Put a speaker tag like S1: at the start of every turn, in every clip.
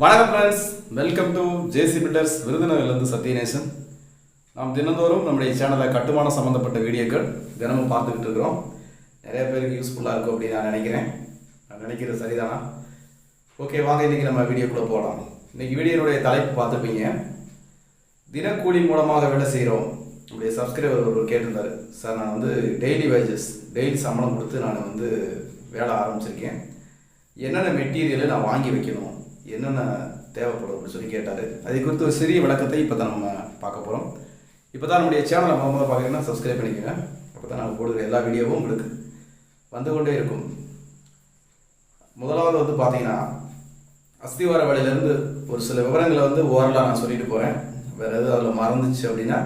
S1: வணக்கம் friends welcome to JC Builders விருதுநகர்லேருந்து Sathyanesan. நாம் தினந்தோறும் நம்முடைய சேனலில் கட்டுமான சம்மந்தப்பட்ட வீடியோக்கள் தினமும் பார்த்துக்கிட்டு இருக்கிறோம். நிறைய பேருக்கு யூஸ்ஃபுல்லாக இருக்கும் அப்படின்னு நான் நினைக்கிறேன். நான் நினைக்கிறது சரிதானா? ஓகே வாங்க இன்றைக்கி நம்ம வீடியோக்குள்ளே போகலாம் இன்றைக்கி வீடியோனுடைய தலைப்பு பார்த்துப்பீங்க தினக்கூலி மூலமாக வேலை செய்கிறோம் நம்முடைய சப்ஸ்கிரைபர் ஒருவர் கேட்டிருந்தார். சார் நான் வந்து டெய்லி வேஜஸ் டெய்லி சம்பளம் கொடுத்து நான் வந்து வேலை ஆரம்பிச்சிருக்கேன். என்னென்ன மெட்டீரியலை நான் வாங்கி வைக்கணும்? என்னென்ன தேவைப்படும் அப்படின்னு சொல்லி கேட்டார். அதை குறித்து ஒரு சிறிய விளக்கத்தை இப்போ தான் நம்ம பார்க்க போகிறோம் இப்போ தான் நம்முடைய சேனலை முதல்ல பார்க்குறீங்கன்னா சப்ஸ்கிரைப் பண்ணிக்கோங்க. அப்போ தான் நாங்கள் போடுற எல்லா வீடியோவும் உங்களுக்கு வந்து கொண்டே இருக்கும். முதலாவது வந்து பார்த்தீங்கன்னா அஸ்திவார வேலையிலேருந்து ஒரு சில விவரங்களை வந்து ஓரலாக நான் சொல்லிட்டு போகிறேன் வேறு எதுவும் அதில் மறந்துச்சு அப்படின்னா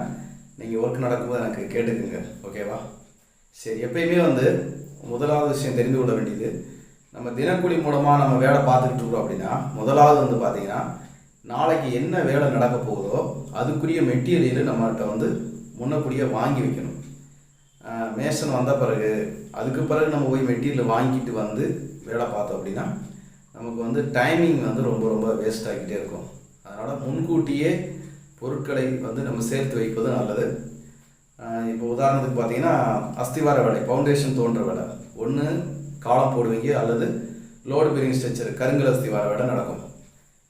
S1: நீங்கள் ஒர்க் நடக்கும்போது எனக்கு கேட்டுக்குங்க. ஓகேவா சரி எப்பயுமே வந்து முதலாவது விஷயம் தெரிந்து கொள்ள வேண்டியது நம்ம தினக்கூலி மூலமாக நம்ம வேலை பார்த்துக்கிட்டு இருக்கோம் அப்படின்னா முதலாவது வந்து பார்த்தீங்கன்னா நாளைக்கு என்ன வேலை நடக்க போகுதோ அதுக்குரிய மெட்டீரியல் நம்மகிட்ட வந்து முன்னக்கூடியே வாங்கி வைக்கணும். மேஷன் மேசன் வந்த பிறகு அதுக்கு பிறகு நம்ம போய் மெட்டீரியல் வாங்கிட்டு வந்து வேலை பார்த்தோம் அப்படின்னா நமக்கு வந்து டைமிங் வந்து ரொம்ப ரொம்ப வேஸ்ட் ஆகிக்கிட்டே இருக்கும். அதனால் முன்கூட்டியே பொருட்களை வந்து நம்ம சேர்த்து வைப்பது நல்லது. இப்போ உதாரணத்துக்கு பார்த்தீங்கன்னா அஸ்திவார வேலை ஃபவுண்டேஷன் தோன்ற வேலை. ஒன்று காலம் போடுவீங்க அல்லது லோடு பெரிங் ஸ்ட்ரக்சர் கருங்கலஸ்தி வர வேலை நடக்கும்.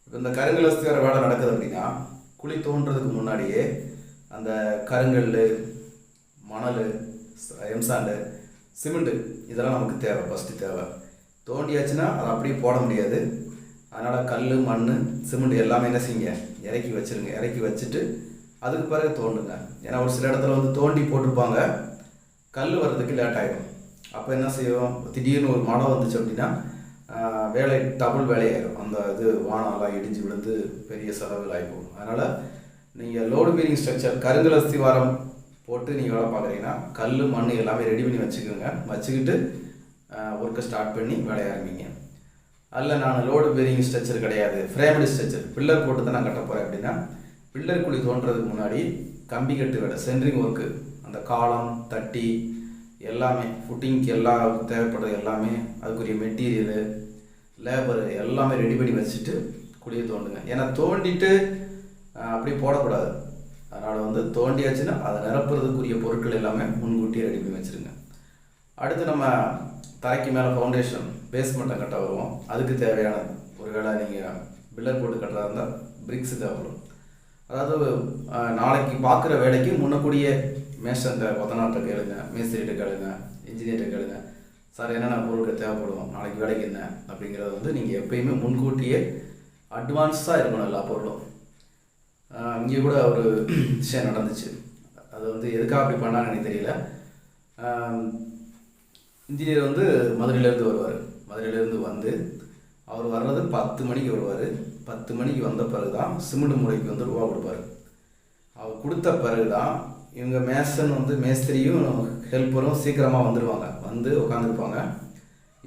S1: இப்போ இந்த கருங்கலஸ்தி வர வேலை நடக்குது அப்படின்னா குழி தோன்றதுக்கு முன்னாடியே அந்த கருங்கல் மணல் எம்சாண்டு சிமெண்ட்டு இதெல்லாம் நமக்கு தேவை. ஃபஸ்ட்டு தேவை. தோண்டியாச்சுன்னா அதை அப்படியே போட முடியாது. அதனால் கல் மண் சிமெண்ட் எல்லாமே என்ன செய்யுங்க? இறக்கி வச்சிருங்க. இறக்கி வச்சுட்டு அதுக்கு பிறகு தோண்டுங்க. ஏன்னா ஒரு சில இடத்துல வந்து தோண்டி போட்டிருப்பாங்க. கல் வர்றதுக்கு லேட் ஆகிடும் அப்போ என்ன செய்வோம்? திடீர்னு ஒரு மழை வந்துச்சு அப்படின்னா வேலை டபுள் வேலையாயிரும். அந்த இது வானம்லாம் இடிஞ்சு விழுந்து பெரிய செலவில் ஆகிப்போம் அதனால் நீங்கள் லோடு பீரிங் ஸ்ட்ரக்சர் கருங்கல் அஸ்திவாரம் போட்டு நீங்கள் வேலை பார்க்குறீங்கன்னா கல் மண் எல்லாமே ரெடி பண்ணி வச்சுக்கோங்க. வச்சுக்கிட்டு ஒர்க்கை ஸ்டார்ட் பண்ணி வேலைய ஆரம்பிங்க. அதில் நான் லோடு பேரிங் ஸ்ட்ரக்சர் கிடையாது. ஃப்ரேம்டு ஸ்ட்ரக்சர் பில்லர் போட்டு தான் நான் கட்ட போகிறேன் அப்படின்னா பில்லர் குழி தோன்றதுக்கு முன்னாடி கம்பி கட்டு வேலை சென்ட்ரிங் ஒர்க்கு அந்த காலம் தட்டி எல்லாமே ஃபுட்டிங்க்கு எல்லா தேவைப்படுறது எல்லாமே அதுக்குரிய மெட்டீரியலு லேபரு எல்லாமே ரெடி பண்ணி வச்சுட்டு குழியை தோண்டுங்க. ஏன்னா தோண்டிட்டு அப்படி போடக்கூடாது. அதனால் வந்து தோண்டியாச்சுன்னா அதை நிரப்புறதுக்குரிய பொருட்கள் எல்லாமே முன்கூட்டியே ரெடி பண்ணி வச்சுருங்க. அடுத்து நம்ம தரைக்கு மேலே ஃபவுண்டேஷன் பேஸ்மெண்ட்டை கட்ட வருவோம். அதுக்கு தேவையான ஒருவேளை நீங்கள் பில்லர் போட்டு கட்டுறதா இருந்தால் பிரிக்ஸ் தேவைப்படும். அதாவது நாளைக்கு பார்க்குற வேலைக்கு முன்னக்கூடிய மேஸ்டர்கிட்ட கொத்தனார்கிட்ட கேளுங்க மேஸ்திரிகிட்ட கேளுங்க இன்ஜினியர்கிட்ட கேளுங்க. சார் என்னென்ன பொருட்கள் தேவைப்படும் நாளைக்கு வேலைக்கு என்ன? அப்படிங்கிறத வந்து நீங்கள் எப்பயுமே முன்கூட்டியே அட்வான்ஸாக இருக்கணும் எல்லா பொருளும். இங்கே கூட ஒரு விஷயம் நடந்துச்சு. அது வந்து எதுக்காக அப்படி பண்ணான்னு எனக்கு தெரியல. இன்ஜினியர் வந்து மதுரையிலேருந்து வருவார். மதுரையிலேருந்து வந்து அவர் வர்றது பத்து மணிக்கு வருவார். பத்து மணிக்கு வந்த பிறகு தான் சிமெண்ட் முறைக்கு வந்து ரூபா கொடுப்பாரு. அவர் கொடுத்த பிறகு தான் இவங்க மேசன் வந்து மேஸ்திரியும் ஹெல்ப்பரும் சீக்கிரமாக வந்துடுவாங்க வந்து உட்காந்துருப்பாங்க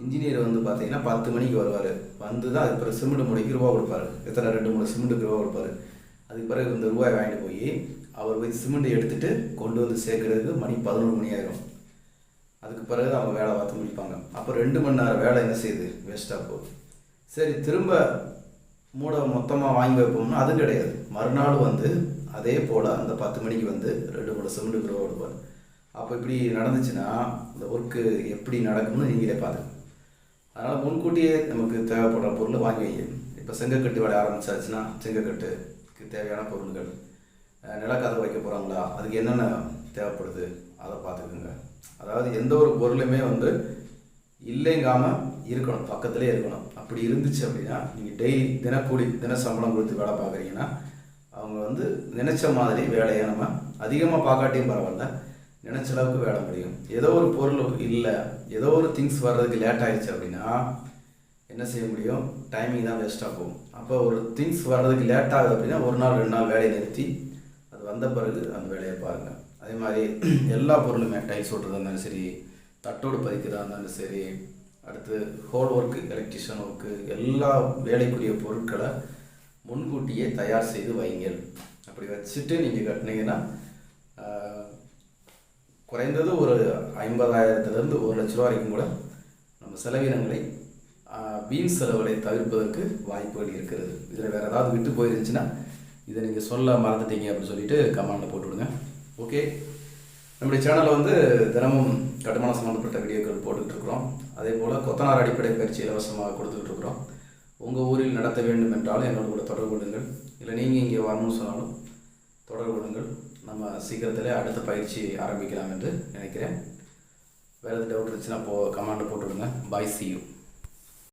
S1: இன்ஜினியர் வந்து பார்த்தீங்கன்னா பத்து மணிக்கு வருவார். வந்து தான் அதுக்கு பிறகு சிமெண்ட் முறைக்கு ரூபா கொடுப்பாரு. எத்தனை ரெண்டு மூணு சிமெண்ட்டுக்கு ரூபா கொடுப்பாரு. அதுக்கு பிறகு இந்த ரூபாய் வாங்கிட்டு போய் அவர் போய் சிமெண்ட்டை எடுத்துகிட்டு கொண்டு வந்து சேர்க்குறதுக்கு மணி பதினொரு மணி ஆயிரும். அதுக்கு பிறகு தான் அவங்க வேலை பார்த்து முடிப்பாங்க. அப்போ ரெண்டு மணி நேரம் வேலை என்ன செய்யுது? வேஸ்ட்டாக போகுது. சரி திரும்ப மூட மொத்தமாக வாங்கி வைப்போம்னா அது கிடையாது. மறுநாள் வந்து அதே போல் அந்த பத்து மணிக்கு வந்து ரெண்டு மூணு சிமெண்ட் ரூபா கொடுப்பார் அப்போ இப்படி நடந்துச்சுன்னா இந்த ஒர்க்கு எப்படி நடக்கும்னு நீங்களே பாருங்க. அதனால் முன்கூட்டியே நமக்கு தேவைப்படுற பொருள் வாங்கி வைங்க இப்போ செங்கக்கட்டு வேலை ஆரம்பிச்சாச்சுன்னா செங்கக்கட்டுக்கு தேவையான பொருள்கள் நிலக்கதை வைக்க போகிறாங்களா அதுக்கு என்னென்ன தேவைப்படுது அதை பார்த்துக்குங்க. அதாவது எந்த ஒரு பொருளுமே வந்து இல்லைங்காமல் இருக்கணும் பக்கத்துலேயே இருக்கணும். அப்படி இருந்துச்சு அப்படின்னா நீங்கள் டெய்லி தினக்கூலி தின சம்பளம் கொடுத்து வேலை பார்க்குறீங்கன்னா அவங்க வந்து நினைச்ச மாதிரி வேலையை நம்ம அதிகமாக பார்க்காட்டியும் பரவாயில்ல. நினைச்ச அளவுக்கு வேலை முடியும். ஏதோ ஒரு பொருள் இல்லை ஏதோ ஒரு திங்ஸ் வர்றதுக்கு லேட் ஆயிடுச்சு அப்படின்னா என்ன செய்ய முடியும்? டைமிங் தான் வேஸ்ட்டாக போகும். அப்போ ஒரு திங்ஸ் வர்றதுக்கு லேட் ஆகுது அப்படின்னா ஒரு நாள் ரெண்டு நாள் வேலையை நிறுத்தி அது வந்த பிறகு அந்த வேலையை பாருங்கள் அதே மாதிரி எல்லா பொருளுமே டைல்ஸ் ஓட்டுறதா இருந்தாலும் சரி தட்டோடு பதிக்கிறதா இருந்தாலும் சரி அடுத்து ஹோல் ஒர்க்கு எலக்ட்ரிஷியன் ஒர்க்கு எல்லா வேலைக்குரிய பொருட்களை முன்கூட்டியே தயார் செய்து வைங்கள் அப்படி வச்சுட்டு நீங்கள் கட்டினீங்கன்னா குறைந்தது ஒரு ஐம்பதாயிரத்துலேருந்து ஒரு லட்ச ரூபா வரைக்கும் கூட நம்ம செலவினங்களை வீண் செலவுகளை தவிர்ப்பதற்கு வாய்ப்புகள் இருக்கிறது. இதில் வேறு ஏதாவது விட்டு போயிருந்துச்சுன்னா இதை நீங்கள் சொல்ல மறந்துட்டீங்க அப்படின்னு சொல்லிட்டு கமெண்டில் போட்டு விடுங்க ஓகே நம்முடைய சேனலில் வந்து தினமும் கட்டுமானம் சம்மந்தப்பட்ட வீடியோக்கள் போட்டுக்கிட்டு இருக்கிறோம். அதே போல் கொத்தனார் அடிப்படை பயிற்சி இலவசமாக கொடுத்துக்கிட்டு இருக்கிறோம். உங்கள் ஊரில் நடத்த வேண்டும் என்றாலும் எங்களோட கூட தொடர்பு கொள்ளுங்கள். இல்லை நீங்கள் இங்கே வரணும்னு சொன்னாலும் தொடர்பு கொள்ளுங்கள். நம்ம சீக்கிரத்தில் அடுத்த பயிற்சி ஆரம்பிக்கலாம் என்று நினைக்கிறேன். வேறு எதாவது டவுட் இருந்துச்சுன்னா போ கமெண்ட் போட்டு விடுங்க பாய் சி யூ